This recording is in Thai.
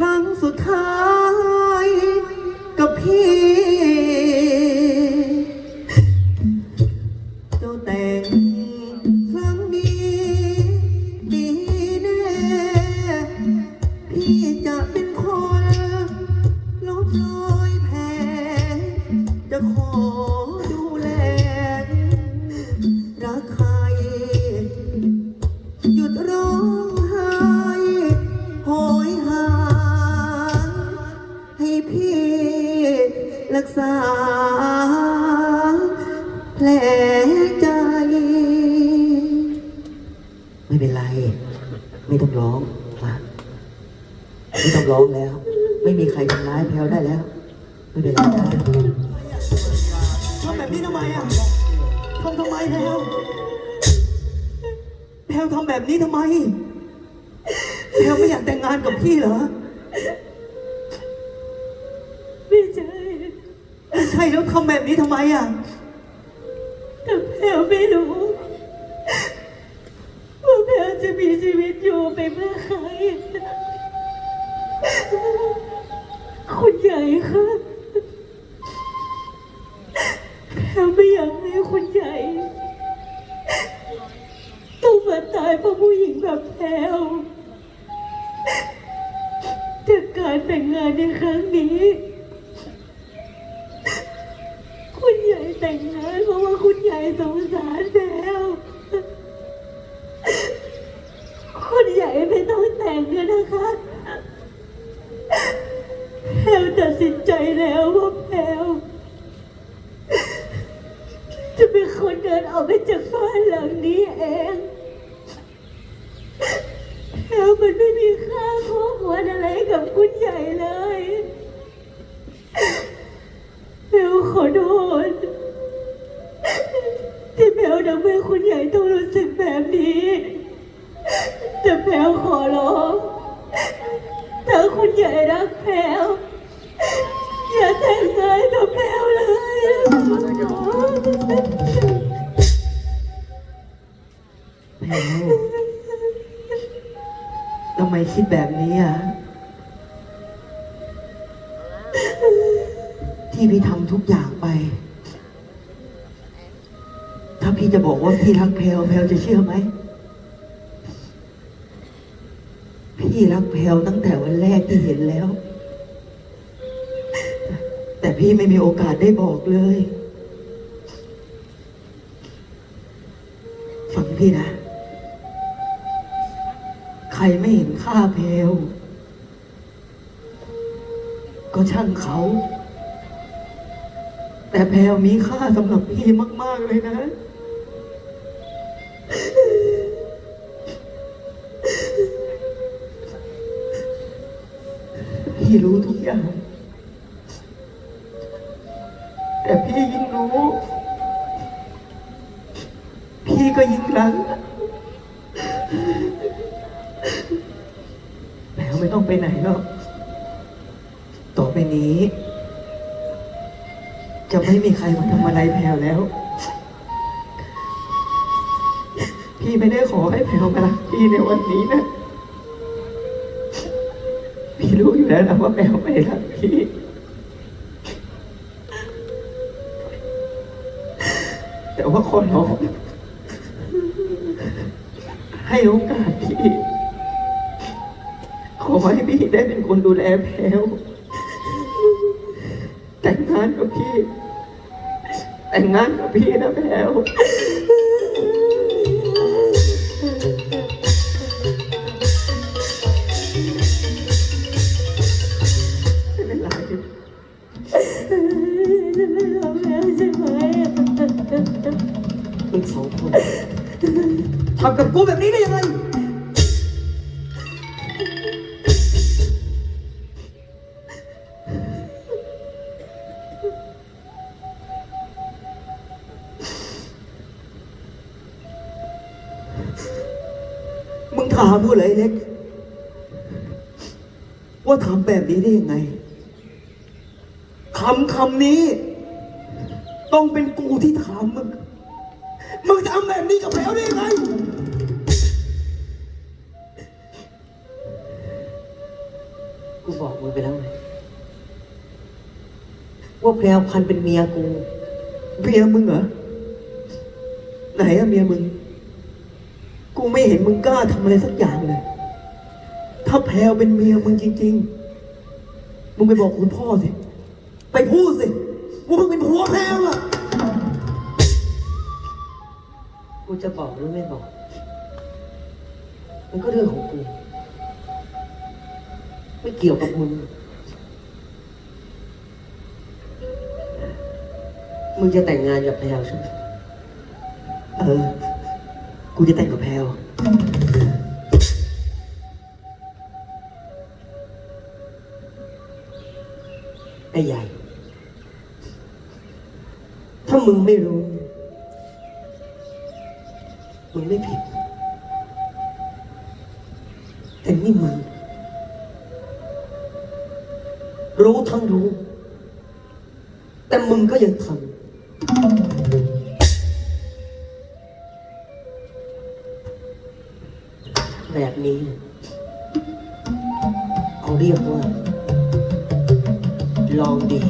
ครั้งสุดท้าย กับพี่ รักษา แผลใจ ไม่เป็นไร ไม่ต้องร้องมาไม่ต้องร้องแล้ว ไม่มีใครทำร้ายแพลวได้แล้ว ไม่เป็นไรนะทำแบบนี้ทำไมอะทำทำไมแพลวแพลวทำแบบนี้ทำไมแพลวไม่อยากแต่งงานกับพี่เหรอ ใช่แล้วทำแบบนี้ทำไมอะแต่แพลวไม่รู้ว่าแพลวจะมีชีวิตอยู่ไปเพื่อใครคุณใหญ่ค่ะแพลวไม่อยากให้คุณใหญ่ต้องมาตายเพราะผู้หญิงแบบแพลวแต่การแต่งงานในครั้งนี้ คุณใหญ่ แต่งงานเพราะว่าคุณใหญ่สงสารแมวคุณใหญ่ไม่ต้องแต่งเลยนะคะแพลวตัดสินใจแล้วว่าแพลวจะเป็นคนเดินออกไปจากบ้านหลังนี้เอง ทำไมคิดแบบนี้อะ ที่พี่ทำทุกอย่างไป ถ้าพี่จะบอกว่าพี่รักแพลวแพลจะเชื่อไหม พี่รักแพลตั้งแต่วันแรกที่เห็นแล้ว แต่พี่ไม่มีโอกาสได้บอกเลย ฟังพี่นะ รไม่เห็นค่าแพลวก็ช่างเขา แต่แพลวมีค่าสำหรับพี่มาก ๆ เลยนะ พี่รู้ทุกอย่าง แต่พี่ยิ่งรู้ พี่ก็ยิ่งรัก ไม่ต้องไปไหนหรอกต่อไปนี้ จะไม่มีใครมาทำอะไรแพลวแล้ว พี่ไม่ได้ขอให้แพลวมารักพี่ในวันนี้นะ พี่รู้อยู่แล้วนะว่าแพลวไม่รักพี่แต่ว่าคนเราให้โอกาสพี่ อให้พี่ได้เป็นคนดูแลแพลวแต่งงานกับพี่ แต่งงานกับพี่นะแพลวไม่เป็นไรจะไม่ทำแล้วใช่ไหมมึงสองคนทำกับกูแบบนี้ได้ยังไง มึงถามกูเลยเล็ก ว่าทำแบบนี้ได้ยังไงคำคำนี้ ต้องเป็นกูที่ถามมึง มึงจะทำแบบนี้กับแพลวได้ยังไงกูกูบอกมึงไปแล้วไงว่าแพรวพันธุ์เป็นเมียกู เมียมึงเหรอ ไหนอะเมียมึง กูไม่เห็นมึงกล้าทำอะไรสักอย่างเลย ถ้าแพลวเป็นเมียมึงจริง ๆ มึงไปบอกคุณพ่อสิ ไปพูดสิว่ามึงเป็นผัวแพลวอะกูจะบอกหรือไม่บอก มันก็เรื่องของกู ไม่เกี่ยวกับมึง มึงจะแต่งงานกับแพลวใช่ไหมเออ กูจะแต่งกับแพลวไอ้ใหญ่ ถ้ามึงไม่รู้ มึงไม่ผิด แต่นี่มึง รู้ทั้งรู้ แต่มึงก็ยังทำ แบบนี้ เขาเรียกว่า ลองดี